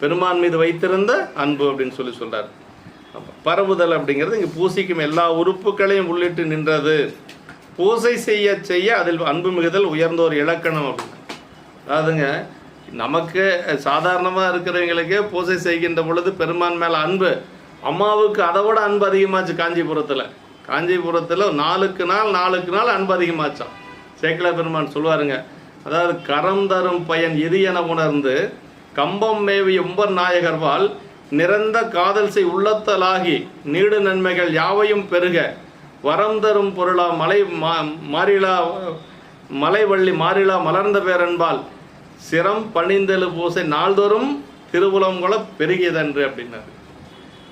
பெருமான் மீது வைத்திருந்த அன்பு அப்படின்னு சொல்லி சொல்றார். பரவுதல் அப்படிங்கிறது இங்கே பூசிக்கும் எல்லா உறுப்புகளையும் உள்ளிட்டு நின்றது. பூசை செய்ய செய்ய அதில் அன்பு மிகுதல் உயர்ந்த ஒரு இலக்கணம் அப்படின்னு. அதாவதுங்க நமக்கு சாதாரணமாக இருக்கிறவங்களுக்கே பூசை செய்கின்ற பொழுது பெருமான் மேலே அன்பு. அம்மாவுக்கு அதை விட அன்பு அதிகமாச்சு காஞ்சிபுரத்தில். காஞ்சிபுரத்தில் நாளுக்கு நாள் நாளுக்கு நாள் அன்பு அதிகமாச்சாம். சேக்கல பெருமான் சொல்லுவாருங்க அதாவது கரம் தரும் பயன் இது என உணர்ந்து கம்பம் மேவி உம்பர் நாயகர்வால் நிறந்த காதல் செய் உள்ளத்தலாகி நீடு நன்மைகள் யாவையும் பெருக. வரம் தரும் பொருளா மலை மா மாறிலா மலைவள்ளி மாறிலா மலர்ந்த பேரன்பால். சிரம் பணிந்தெழு பூசை நாள்தோறும் திருவுலம் கூட பெருகியதன்று அப்படின்னாரு.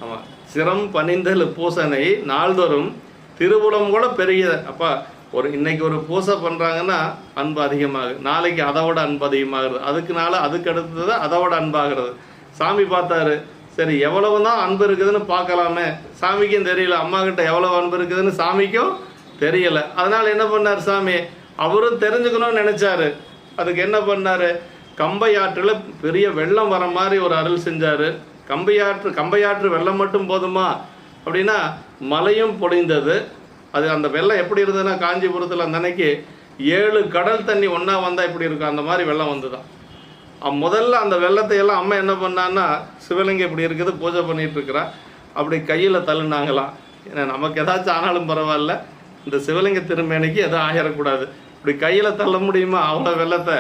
ஆமாம் சிரம் பணிந்தெழு பூசனை நாள்தோறும் திருவுலம் கூட பெருகியது அப்பா ஒரு இன்னைக்கு ஒரு பூசை பண்ணுறாங்கன்னா அன்பு அதிகமாகுது நாளைக்கு அதை விட அன்பு அதிகமாகிறது. அதுக்குனால அதுக்கு அடுத்தது அதை விட அன்பாகிறது சாமி பார்த்தாரு சரி எவ்வளவு தான் அன்பு இருக்குதுன்னு பார்க்கலாமே. சாமிக்கும் தெரியல அம்மா கிட்ட அன்பு இருக்குதுன்னு சாமிக்கும் தெரியல. அதனால் என்ன பண்ணார் சாமி? அவரும் தெரிஞ்சுக்கணும்னு நினச்சாரு. அதுக்கு என்ன பண்ணார்? கம்பையாற்றில் பெரிய வெள்ளம் வர மாதிரி ஒரு அருள் செஞ்சார். கம்பையாற்று கம்பையாற்று வெள்ளம் மட்டும் போதுமா? அப்படின்னா மலையும் பொழிந்தது. அது அந்த வெள்ளம் எப்படி இருந்ததுன்னா காஞ்சிபுரத்தில் அந்த அன்னைக்கு ஏழு கடல் தண்ணி ஒன்றா வந்தால் இப்படி இருக்கும்? அந்த மாதிரி வெள்ளம் வந்து தான் முதல்ல அந்த வெள்ளத்தை எல்லாம் அம்மா என்ன பண்ணான்னா சிவலிங்கம் இப்படி இருக்குது பூஜை பண்ணிகிட்டு இருக்கிறா. அப்படி கையில் தள்ளுனாங்களாம். ஏன்னா நமக்கு ஏதாச்சும் ஆனாலும் பரவாயில்ல. இந்த சிவலிங்க திருமேனைக்கு எதுவும் ஆகிடக்கூடாது இப்படி கையில் தள்ள முடியுமா? அவ்வளோ வெள்ளத்தை.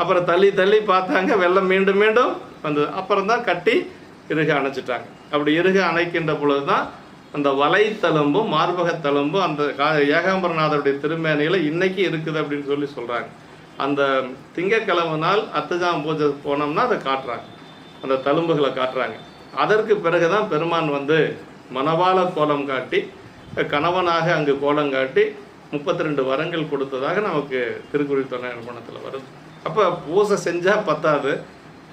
அப்புறம் தள்ளி தள்ளி பார்த்தாங்க வெள்ளம் மீண்டும் மீண்டும் வந்தது. அப்புறம் தான் கட்டி இறுக அணைச்சிட்டாங்க. அப்படி இறுக அணைக்கின்ற பொழுது தான் அந்த வலைத்தழும்பும் மார்பகத்தழும்பும் அந்த கா ஏகாம்பரநாதருடைய திருமேனையில் இன்னைக்கு இருக்குது அப்படின்னு சொல்லி சொல்கிறாங்க அந்த திங்கக்கிழமை நாள் அத்தஜாம் பூஜை போனோம்னா அதை காட்டுறாங்க. அந்த தழும்புகளை காட்டுறாங்க. அதற்கு பிறகு தான் பெருமான் வந்து மணவாள கோலம் காட்டி கணவனாக அங்கு கோலம் காட்டி முப்பத்தி ரெண்டு வரங்கள் கொடுத்ததாக நமக்கு திருக்குறள் துணை நிறுவனத்தில் வருது. அப்போ பூசை செஞ்சால் பத்தாது.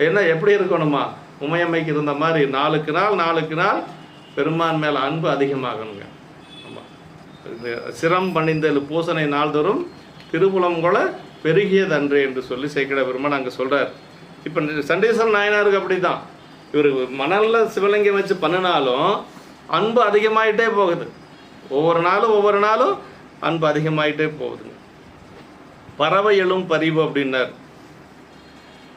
என்ன எப்படி இருக்கணுமா? உமையம்மைக்கு இருந்த மாதிரி நாளுக்கு நாள் நாளுக்கு நாள் பெருமான் மேலே அன்பு அதிகமாகணுங்க ஆமாம் இந்த சிரம் பணிந்தல் பூசனை நாள்தோறும் திருப்புலம் கூட பெருகியதன்று என்று சொல்லி சேக்கிட பெருமான் அங்கே சொல்றார். இப்போ சண்டீஸ்வரன் நாயனாருக்கு அப்படி தான் இவர் மணலில் சிவலிங்கம் வச்சு பண்ணினாலும் அன்பு அதிகமாயிட்டே போகுது. ஒவ்வொரு நாளும் ஒவ்வொரு நாளும் அன்பு அதிகமாயிட்டே போகுதுங்க. பறவை எழும் பரிவு அப்படின்னார்.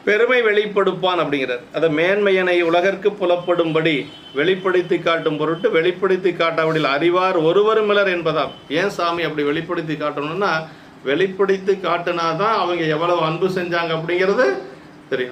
பெருமை வெளிப்படுப்பான் அப்படிங்கிறார். அதை மேன்மையனை உலகற்கு புலப்படும்படி வெளிப்படுத்தி காட்டும் பொருட்டு வெளிப்படுத்தி காட்டாவிடில் அறிவார் ஒருவரும் இலர் என்பதாம். ஏன் சாமி அப்படி வெளிப்படுத்தி காட்டணும்னா வெளிப்படுத்தி காட்டினாதான் அவங்க எவ்வளவு அன்பு செஞ்சாங்க அப்படிங்கிறது தெரியும்.